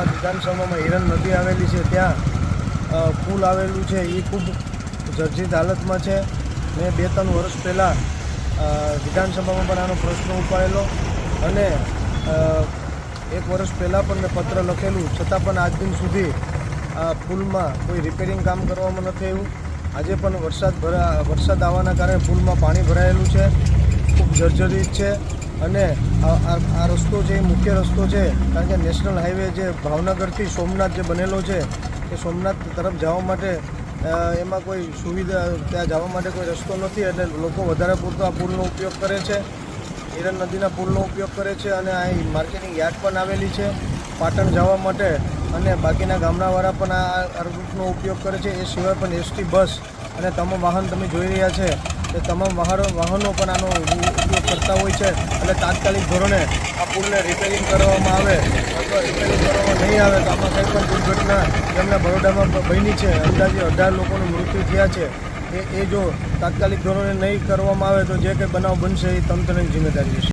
ગુજરાત વિધાનસભામાં હિરણ નદી આવેલી છે, ત્યાં પુલ આવેલું છે એ ખૂબ જર્જિત હાલતમાં છે. મેં બે ત્રણ વર્ષ પહેલાં વિધાનસભામાં પણ આનો પ્રશ્ન ઉપાડેલો અને એક વર્ષ પહેલાં પણ મેં પત્ર લખેલું. છતાં પણ આજ દિન સુધી આ પુલમાં કોઈ રિપેરિંગ કામ કરવામાં નથી આવ્યું. આજે પણ વરસાદ ભરા, વરસાદ આવવાના કારણે પુલમાં પાણી ભરાયેલું છે. ખૂબ જર્જરિત છે. અને આ રસ્તો છે, એ મુખ્ય રસ્તો છે, કારણ કે નેશનલ હાઈવે જે ભાવનગરથી સોમનાથ જે બનેલો છે, એ સોમનાથ તરફ જવા માટે એમાં કોઈ સુવિધા, ત્યાં જવા માટે કોઈ રસ્તો નથી એટલે લોકો વધારે પૂરતો આ પુલનો ઉપયોગ કરે છે. હિરણ નદીના પુલનો ઉપયોગ કરે છે અને આ માર્કેટિંગ યાર્ડ પણ આવેલી છે, પાટણ જવા માટે. અને બાકીના ગામડાવાળા પણ આ રૂટનો ઉપયોગ કરે છે. એ સિવાય પણ એસટી બસ અને તમામ વાહન તમે જોઈ રહ્યા છે. એ તમામ વાહનો વાહનો પણ આનો ઉપયોગ કરતા હોય છે એટલે તાત્કાલિક ધોરણે આ પુલને રિપેરિંગ કરવામાં આવે અથવા રિપેરિંગ કરવામાં નહીં આવે તો આમાં કંઈ પણ દુર્ઘટના જેમને બરોડામાં બની છે. અંદાજે અઢાર લોકોનું મૃત્યુ થયા છે. એ એ જો તાત્કાલિક ધોરણે નહીં કરવામાં આવે તો જે કંઈ બનાવ બનશે એ તંત્રની જિમ્મેદારી હશે